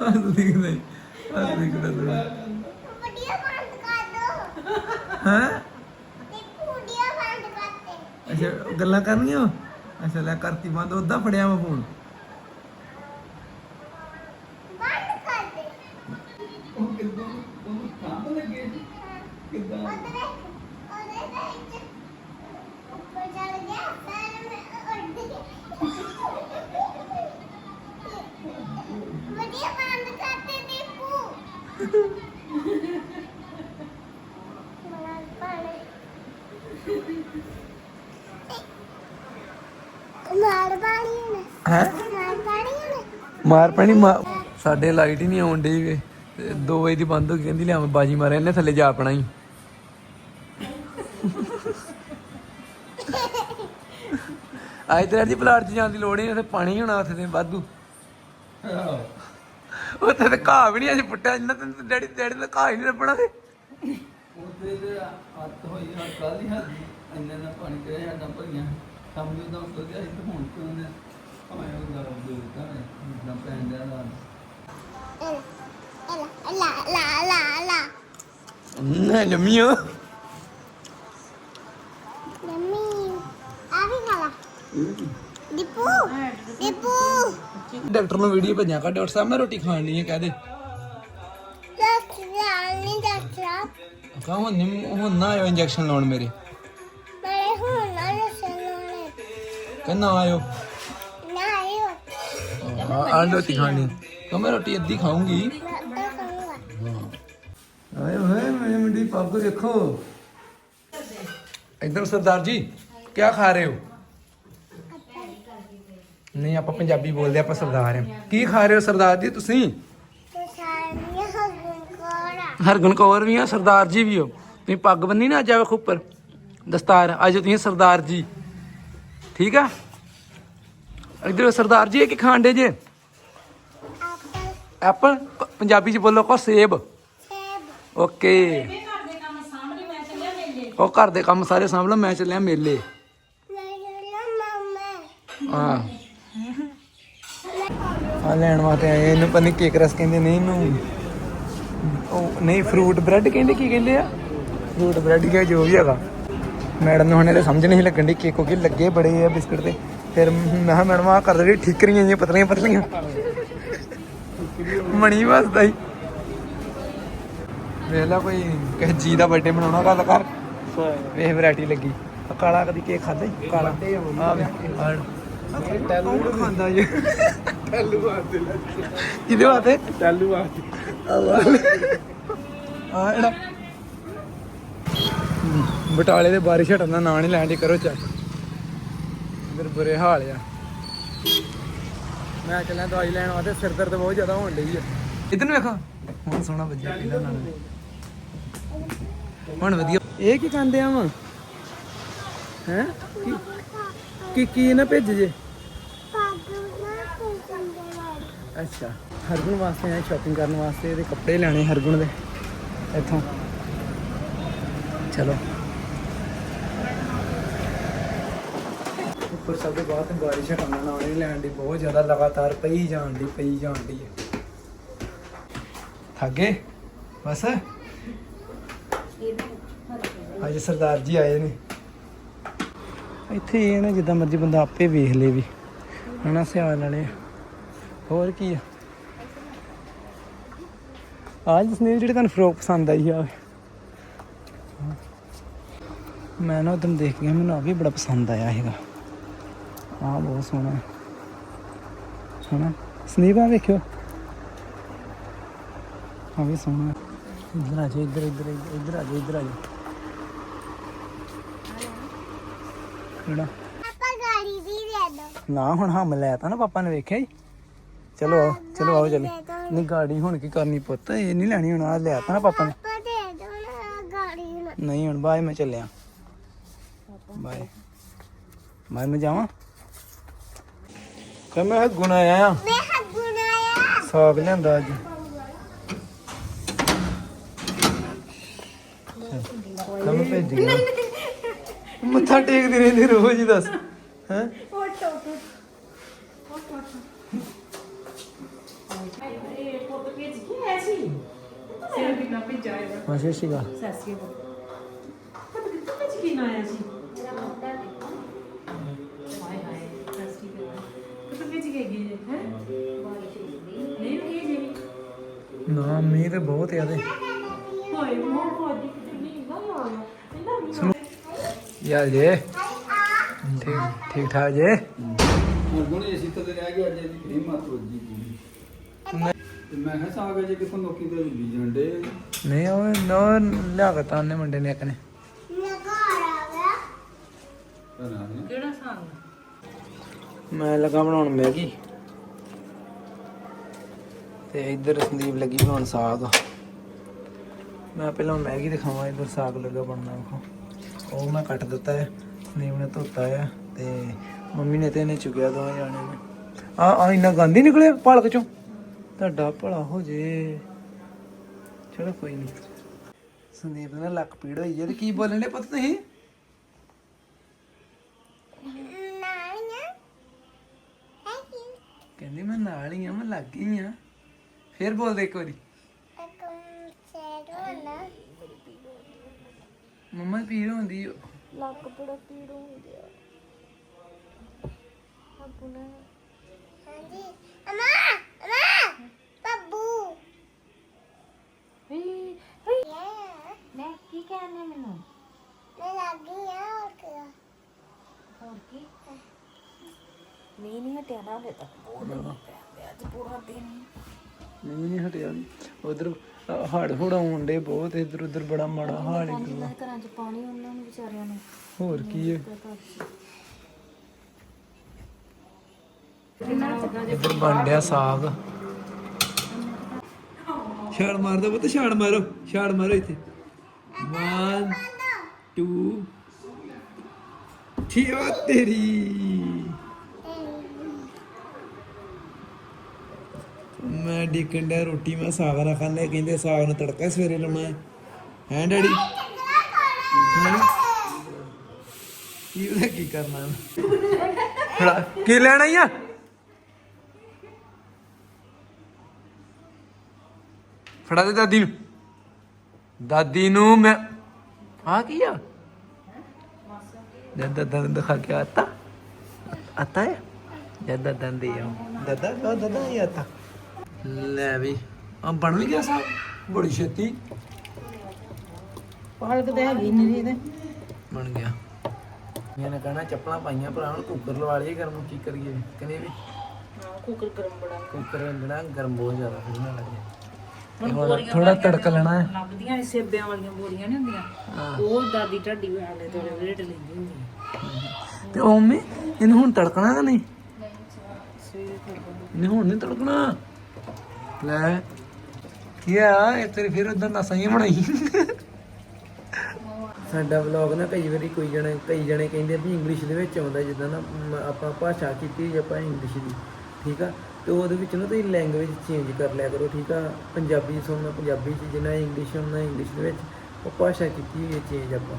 ਹੱਥ ਦਿਖਦਾ ਹੀ ਹੱਥ ਦਿਖਦਾ ਥੋੜਾ ਵੀਡੀਓ ਬੰਦ ਕਰ ਦੋ। ਹਾਂ? ਤੇ ਵੀਡੀਓ ਬੰਦ ਕਰਤੇ। ਅੱਛਾ ਗੱਲਾਂ ਕਰਨੀਆਂ? ਅੱਛਾ ਲੈ ਕਰਤੀ ਬੰਦ ਉਦਾਂ ਫੜਿਆ ਮੈਂ ਫੋਨ ਹੈ ਮਾਰ ਪੈਣੀ ਮਾ- ਸਾਡੇ ਲਾਈਟ ਹੀ ਨਹੀਂ ਆਉਣ ਡਈ ਵੇ। 2 ਵਜੇ ਦੀ ਬੰਦ ਹੋ ਗਈ, ਕਹਿੰਦੀ ਲਿਆ ਬਾਜੀ ਮਾਰਿਆ, ਇਹਨੇ ਥੱਲੇ ਜਾ ਆਪਣਾ ਹੀ ਆਈ ਤੇ ਜੀ ਪਲਾਟ 'ਚ ਜਾਣ ਦੀ ਲੋੜ ਨਹੀਂ, ਉੱਥੇ ਪਾਣੀ ਹੀ ਹੋਣਾ ਉੱਥੇ ਤੇ ਵਾਧੂ। ਉੱਥੇ ਤੇ ਘਾਹ ਵੀ ਨਹੀਂ ਅਸੀਂ ਪੁੱਟਿਆ ਜਿੰਨਾ ਤੇ ਡੈਡੀ ਡੈਡੀ ਦਾ ਘਾਹ ਹੀ ਨਹੀਂ ਲੱਭਣਾ ਤੇ ਉੱਥੇ ਤੇ ਹੱਥ ਹੋਈ ਹਰ ਕੱਲ ਹੀ ਹੱਥ ਇੰਨੇ ਨਾ ਪਾਣੀ ਤੇ ਸਾਡਾ ਭਈਆਂ ਸਮਝੋ ਤਾਂ ਉੱਤੋਂ ਗਿਆ ਸੀ ਤੇ ਹੁਣ ਕਿਉਂ ਨੇ ਭਾਵੇਂ ਉਹ ਦਾ ਦੂਰ ਤਾਂ ਨਾ ਪੈਣ ਦਿਆ ਦਾ ਲਾ ਲਾ ਲਾ ਲਾ ਲਾ ਨਾ ਜੰਮੀਓ ਮੰਮੀ ਆ ਵੀ ਖਾ ਲਾ ਦੀਪੂ ਦੀਪੂ ਡਾਕਟਰ ਨੂੰ ਵੀਡੀਓ ਭੇਜਾਂ ਕਾ ਡਾਕਟਰ ਸਾਹਿਬ, ਮੈਂ ਰੋਟੀ ਖਾਣ ਹੈ ਕਹਦੇ ਕਹਾਂ ਹੁਣ ਨਹੀਂ ਹੁਣ ਨਾ ਆਇਓ ਇੰਜੈਕਸ਼ਨ ਲਾਉਣ ਮੇਰੇ। ਕਹਿੰਦਾ ਆਇਓ। ਨਾ ਰੋਟੀ ਖਾਣੀ ਕਹ ਮੈਂ ਰੋਟੀ ਅੱਧੀ ਖਾਊਂਗੀ। ਆਏ ਹੋਏ, ਮੇਰੇ ਮੁੰਡੀ ਪੱਗ ਦੇਖੋ ਇਧਰ ਸਰਦਾਰ ਜੀ ਕੀ ਖਾ ਰਹੇ ਹੋ? ਨਹੀਂ ਆਪਾਂ ਪੰਜਾਬੀ ਬੋਲਦੇ ਆਪਾਂ ਸਰਦਾਰ ਹਾਂ। ਕੀ ਖਾ ਰਹੇ ਹੋ ਸਰਦਾਰ ਜੀ ਤੁਸੀਂ? ਹਰਗੁਣ ਕੌਰ ਵੀ ਆ ਸਰਦਾਰ ਜੀ ਵੀ ਹੋ। ਤੁਸੀਂ ਪੱਗ ਬੰਨੀ ਨਾ ਅੱਜ ਆਵੇ ਉੱਪਰ। ਦਸਤਾਰ ਅੱਜ ਤੁਸੀਂ ਸਰਦਾਰ ਜੀ। ਠੀਕ ਆ? ਇਧਰ ਸਰਦਾਰ ਜੀ ਇਹ ਕੀ ਖਾਂਦੇ ਜੇ? ਐਪਲ? ਪੰਜਾਬੀ ਚ ਬੋਲੋ ਕੋ ਸੇਬ। ਸੇਬ ਓਕੇ। ਉਹ ਘਰ ਦੇ ਕੰਮ ਸਾਰੇ ਸਾਂਭ ਲਓ ਮੈਂ ਚੱਲਿਆ ਮੇਲੇ। ਹਾਂ। ਆ ਲੈਣ ਵਾਸਤੇ ਆਏ ਇਹਨੂੰ ਪਤਾ ਨਹੀਂ ਕੇਕ ਰਸ ਕਹਿੰਦੇ ਨਹੀਂ ਇਹਨੂੰ। ਉਹ ਨਹੀਂ ਫਰੂਟ ਬ੍ਰੈਡ ਕਹਿੰਦੇ ਕੀ ਕਹਿੰਦੇ ਆ? ਫਰੂਟ ਬ੍ਰੈਡ ਕਿਹਾ ਜੋ ਵੀ ਹੈਗਾ। ਮੈਡਮ ਨੂੰ ਹੁਣੇ ਤੇ ਸਮਝ ਨਹੀਂ ਲੱਗਣ ਦੀ ਕੇਕ ਕਿਉਂਕਿ ਲੱਗੇ ਬੜੇ ਆ ਬਿਸਕਟ ਤੇ। ਫਿਰ ਮੈਂ ਕਿਹਾ ਮੈਡਮ ਆ ਕਰ ਦੇ ਠੀਕਰੀਆਂ ਜਿਹੀਆਂ ਪਤਲੀਆਂ ਪਤਲੀਆਂ। ਮਣੀ ਵਸਦਾ ਹੀ ਵੇਖ ਲਾ ਕੋਈ ਕਿਸੇ ਜੀ ਦਾ ਬਰਥਡੇ ਮਨਾਉਣਾ ਗੱਲ ਕਰ ਵੇਖ ਵੈਰਾਈਟੀ ਲੱਗੀ। ਆਹ ਕਾਲਾ ਕਦੀ ਕੇਕ ਖਾਦਾ ਹੀ ਕਾਲਾ। ਆ ਵੇ ਟੈਲੂ ਖਾਂਦਾ ਜੀ ਟੈਲੂ ਵਾਸਤੇ ਕਿਹਦੇ ਵਾਸਤੇ? ਟੈਲੂ ਵਾਸਤੇ। ਆ ਇਹੜਾ ਬਟਾਲੇ ਦੇ ਬਾਰਿਸ਼ ਹਟਣ ਦਾ ਨਾਂ ਨਹੀਂ ਲੈਣ ਦੀ ਕਰੋ ਚੈੱਕ। ਇਧਰ ਬੁਰੇ ਹਾਲ ਆ। ਮੈਂ ਚੱਲਿਆ ਦਵਾਈ ਲੈਣ ਵਾਸਤੇ ਸਿਰ ਦਰਦ ਬਹੁਤ ਜ਼ਿਆਦਾ ਹੋਣ ਡਈ ਆ। ਇਧਰ ਨੂੰ ਵੇਖੋ। ਹੁਣ ਸੋਹਣਾ ਵੱਜਿਆ ਪਹਿਲਾਂ ਨਾਲ। ਹੁਣ ਵਧੀਆ। ਇਹ ਕੀ ਕਹਿੰਦੇ ਆ ਵਾ ਹੈ? ਕੀ ਕੀ ਨਾ ਭੇਜ ਜੇ? ਪੱਗ ਨਾ ਅੱਛਾ ਹਰਗੁਣ ਵਾਸਤੇ ਆਏ ਸ਼ਾਪਿੰਗ ਕਰਨ ਵਾਸਤੇ ਇਹਦੇ ਕੱਪੜੇ ਲੈਣੇ ਹਰਗੁਣ ਦੇ। ਇੱਥੋਂ। ਚਲੋ। ਉੱਪਰ ਸਭ ਦੇ ਬਾਅਦ ਬਾਰਿਸ਼ ਹਟਣ ਨਾਲ ਨਹੀਂ ਲੈਣ ਦੀ ਬਹੁਤ ਜ਼ਿਆਦਾ ਲਗਾਤਾਰ ਪਈ ਜਾਣ ਦੀ ਪਈ ਜਾਣ ਦੀ। ਥੱਗੇ ਬਸ। ਅੱਜ ਸਰਦਾਰ ਜੀ ਆਏ ਨੇ। ਇੱਥੇ ਇਹ ਨਾ ਜਿੱਦਾਂ ਮਰਜ਼ੀ ਬੰਦਾ ਆਪੇ ਵੇਖ ਲੇ ਵੀ। ਹਨਾ, ਸਿਆਲ ਵਾਲੇ ਹੋਰ ਕੀ ਆ? ਆਜ ਸੁਨੀਲ ਜਿਹੜੇ ਤੁਹਾਨੂੰ ਫਰੋਕ ਪਸੰਦ ਆਈ ਆ। ਮੈਂ ਨਾ ਉਦੋਂ ਦੇਖ ਗਿਆ, ਮੈਨੂੰ ਆ ਵੀ ਬੜਾ ਪਸੰਦ ਆਇਆ ਹੈਗਾ। ਆ ਬਹੁਤ ਸੋਹਣਾ ਹੈ। ਹਨਾ ਸਨੀਪ ਆ ਵੇਖਿਓ। ਆ ਵੀ ਸੋਹਣਾ ਹੈ। ਇੱਧਰ ਆ ਜਾ ਇੱਧਰ ਇੱਧਰ, ਇੱਧਰ- ਇੱਧਰ ਆ ਜਾ ਇੱਧਰ ਆ ਜਾ ਕਿਹੜਾ? ਗਾੜੀ ਦੋ ਨਾ ਹੁਣ ਹਮ ਲੈ ਤਾ ਨਾ ਪਾਪਾ ਨੇ ਵੇਖਿਆ ਹੀ ਚਲੋ ਆਓ ਚਲੋ। ਆਓ ਚਲੇ ਨਹੀਂ ਗਾੜੀ ਹੁਣ ਕੀ ਕਰਨੀ ਪੁੱਤ? ਇਹ ਨਹੀਂ ਲੈਣੀ ਹੁਣ ਆ ਲਿਆ ਤਾ ਨਾ ਪਾਪਾ ਨੇ। ਆਪਾਂ ਦੇ ਦੋ ਨਾ ਗਾੜੀ ਨੂੰ ਨਹੀਂ ਹੁਣ ਬਾਏ ਮੈਂ ਚੱਲਿਆ। ਬਾਏ। ਬਾਏ ਮੈਂ ਜਾਵਾਂ? ਕਹ ਮੈਂ ਗੁਣਾ ਆਇਆ? ਮੈਂ ਹੱਗੁਨਾਇਆ ਸਾਗ ਲਿਆਂਦਾ ਅੱਜ। ਕਮ ਭੇਜ ਗਿਆ ਮੱਥਾ ਟੇਕਦੀ ਰਹਿੰਦੀ ਰੋਜ਼ ਹੀ ਦੱਸ। ਹੈ? ਆਇਆ ਸੀ ਸਿਰ ਵੀ ਨਾ ਭੇਜਾ ਇਹਦਾ ਮਾਸ਼ਾ ਸ਼ੀਗਾ ਸੈਸੀ ਕੋ ਪਤਾ ਕਿੱਥੇ ਭੇਜ ਕੇ ਨਾ ਆਇਆ ਸੀ? ਹਾਏ ਹਾਏ ਸੈਸੀ ਕੋ ਕਿੱਥੇ ਭੇਜ ਕੇ ਗਈ ਹੈ? ਨਹੀਂ ਇਹ ਜੀ ਨਾ ਮੀਂਹ ਤੇ ਬਹੁਤ ਜ਼ਿਆਦੇ। ਹੋਏ ਮੋਹ ਹੋ ਦੀ ਕਿਤੇ ਨਹੀਂ ਨਾ ਆਇਆ ਇਹਨਾਂ ਯਾਰ ਜੇ ਠੀਕ ਠੀਕ ਠਾਕ ਜੇ ਹੁਣ ਏਸੀ ਤੇ ਰਹਿ ਗਿਆ ਜੇ ਦੀ ਕਰੀਮ ਮਤ ਵੱਜੀ ਤੇ ਮੈਂ ਕਿਹਾ ਸਾਗ ਜੇ ਕਿਥੋਂ ਲੋਕੀ ਤੇ ਬੀਜਣ ਦੇ ਨਹੀਂ ਉਹ ਨੋ ਲਿਆ ਕੇ ਤਾਨੇ ਮੁੰਡੇ ਨੇ ਇੱਕ ਨੇ ਲਗਾ ਆ ਗਿਆ ਘਰਾਂ ਦੇ ਕਿਹੜਾ ਸਾਗ ਮੈਂ ਲੱਗਾ ਬਣਾਉਣ ਮੈਗੀ ਤੇ ਇੱਧਰ ਸੰਦੀਪ ਲੱਗੀ ਬਣਾਉਣ ਸਾਗ। ਮੈਂ ਪਹਿਲਾਂ ਮੈਗੀ ਦਿਖਾਵਾਂ ਇੱਧਰ ਸਾਗ ਲੱਗਾ ਬਣਨਾ ਵੇਖੋ ਉਹ ਮੈਂ ਕੱਟ ਦਿੱਤਾ ਹੈ ਸੰਦੀਪ ਨੇ ਧੋਤਾ ਹੈ ਤੇ ਮੰਮੀ ਨੇ ਤੇ ਇਹਨੇ ਚੁੱਕਿਆ ਦੋਵੇਂ ਜਾਣੇ ਨੇ। ਆ ਆ ਇੰਨਾ ਗੰਦ ਨਿਕਲਿਆ ਪਾਲਕ ਚੋਂ। ਤੁਹਾਡਾ ਭਲਾ ਹੋ ਜੇ। ਚਲੋ ਕੋਈ ਨਹੀਂ। ਸੰਦੀਪ ਦਾ ਲੱਕ ਪੀੜ ਹੋਈ ਜੇ ਤੇ ਕੀ ਬੋਲਣ ਦੇ ਪੁੱਤ ਤੁਸੀਂ? ਕਹਿੰਦੀ ਮੈਂ ਨਾਲ ਹੀ ਆ, ਮੈਂ ਲੱਗ ਗਈ ਆ। ਫੇਰ ਬੋਲ ਦੇ ਇੱਕ ਵਾਰੀ ਇੱਕ ਸੈਡ ਹੋਣਾ ਮੰਮਾ ਪੀੜ ਹੁੰਦੀ ਓ। ਲੱਕ ਬੜਾ ਪੀੜ ਹੁੰਦੀ ਆ। ਆਪਣਾ ਹਾਂਜੀ। ਅਮਾ ਅਮਾ ਬੱਬੂ। ਹੇ ਯਾ ਮੈਂ ਕੀ ਕਹਿੰਦੇ ਮੈਨੂੰ? ਮੈਂ ਲੱਗੀ ਆ ਹੋਰ ਕਿਆ ਹੋਰ ਕੀ? ਨਹੀਂ ਨਹੀਂ ਹਟਿਆ ਨਾ ਹਲੇ ਤੱਕ। ਅੱਜ ਪੂਰਾ ਦਿਨ ਨਹੀਂ ਨਹੀਂ ਹਟਿਆ ਉਧਰ ਹੜ ਹੁੜ ਆਉਣ ਦੇ ਬਹੁਤ ਇਧਰ ਉਧਰ ਬੜਾ ਮਾੜਾ ਹਾਲ ਹੈ ਜਿਨ੍ਹਾਂ ਦੇ ਘਰਾਂ 'ਚ ਪਾਣੀ ਉਹਨਾਂ ਨੂੰ ਵਿਚਾਰਿਆਂ ਨੂੰ। ਹੋਰ ਕੀ ਹੈ ਇੱਧਰ ਬਣ ਡਿਆ ਸਾਗ। ਛਾੜ ਮਾਰਦਾ ਪੁੱਤ ਛਾੜ ਮਾਰੋ ਛਾੜ ਮਾਰੋ ਇੱਥੇ। 1 2 ਠੀਕ ਆ ਤੇਰੀ। ਮੈਂ ਡਿੱਕਣ ਡਿਆ ਰੋਟੀ ਮੈਂ ਸਾਗ ਨਾਲ ਖਾਣੇ ਕਹਿੰਦੇ ਸਾਗ ਨੂੰ ਤੜਕਾ ਸਵੇਰੇ ਲਾਉਣਾ ਹੈ। ਹੈਂ ਡੈਡੀ? ਹੈਂ? ਕੀ ਉਹਦਾ ਕੀ ਕਰਨਾ ਫੜਾ। ਕੀ ਲੈਣਾ ਆ? ਫੜਾ ਦੇ ਦਾਦੀ ਨੂੰ। ਦਾਦੀ ਨੂੰ ਮੈਂ ਆ ਕੀ ਆ? ਜਦ ਦਾਦਾ ਨੂੰ ਦਿਖਾ ਕੇ ਆਤਾ। ਆਤਾ ਹੈ? ਜਦ ਦਾਦਾ ਦੇ ਆ ਦਾਦਾ ਦਾਦਾ ਇਹ ਆਤਾ? ਲੈ ਵੀ। ਆ ਬਣ ਵੀ ਗਿਆ ਸਾਬ ਬੜੀ ਛੇਤੀ। ਪਾਲਕ ਤੇ ਹੈਗੀ ਨਹੀਂ ਇਹਦੇ। ਬਣ ਗਿਆ। ਮੈਂ ਕਹਣਾ ਚੱਪਲਾਂ ਪਾਈਆਂ ਭਰਾ ਹੁਣ ਕੁੱਕਰ ਲਵਾ ਲਈਏ ਗਰਮ ਕੀ ਕਰੀਏ? ਕਹਿੰਦੇ ਵੀ ਕੁੱਕਰ ਗਰਮ ਬੜਾ ਕੁੱਕਰ ਜਿਹੜਾ ਗਰਮ ਬਹੁਤ ਜ਼ਿਆਦਾ ਫਿਰ ਨਾ ਲੱਗੇ। ਥੋੜਾ ਤੜਕਾ ਲੈਣਾ ਹੈ। ਲੱਭਦੀਆਂ ਨੇ ਸੇਬਿਆਂ ਵਾਲੀਆਂ ਬੋਰੀਆਂ ਨਹੀਂ ਹੁੰਦੀਆਂ। ਉਹ ਦਾਦੀ ਢੱਡੀ ਵਾਲੇ ਤੋਂ ਰੇਟ ਲੈਂਦੀ ਹੁੰਦੀ। ਤੇ ਉਹ ਮੰਮੀ ਇਹਨੂੰ ਹੁਣ ਤੜਕਣਾ ਕਿ ਨਹੀਂ? ਨਹੀਂ ਹੁਣ ਨਹੀਂ ਤੜਕਣਾ। ਲੈ ਕੀ ਇਹ ਤੇਰੀ ਫਿਰ ਉਦਾਂ ਨਸਾਂ ਹੀ ਬਣਾਈ। ਸਾਡਾ ਵਲੌਗ ਨਾ ਕਈ ਵਾਰੀ ਕੋਈ ਜਣੇ ਕਈ ਜਣੇ ਕਹਿੰਦੇ ਵੀ ਇੰਗਲਿਸ਼ ਦੇ ਵਿੱਚ ਆਉਂਦਾ ਜਿੱਦਾਂ ਨਾ ਮ, ਆਪਾਂ ਭਾਸ਼ਾ ਕੀਤੀ ਹੋਈ ਆਪਾਂ ਇੰਗਲਿਸ਼ ਦੀ ਠੀਕ ਆ? ਤੇ ਉਹਦੇ ਵਿੱਚ ਨਾ ਤੁਸੀਂ ਲੈਂਗੁਏਜ ਚੇਂਜ ਕਰ ਲਿਆ ਕਰੋ ਠੀਕ ਆ? ਪੰਜਾਬੀ 'ਚ ਸੁਣਨਾ ਪੰਜਾਬੀ ਚ ਜਿੰਨਾ ਇੰਗਲਿਸ਼ ਸੁਣਨਾ ਇੰਗਲਿਸ਼ ਦੇ ਵਿੱਚ ਉਹ ਭਾਸ਼ਾ ਕੀਤੀ ਹੋਈ ਹੈ ਚੇਂਜ ਆਪਾਂ।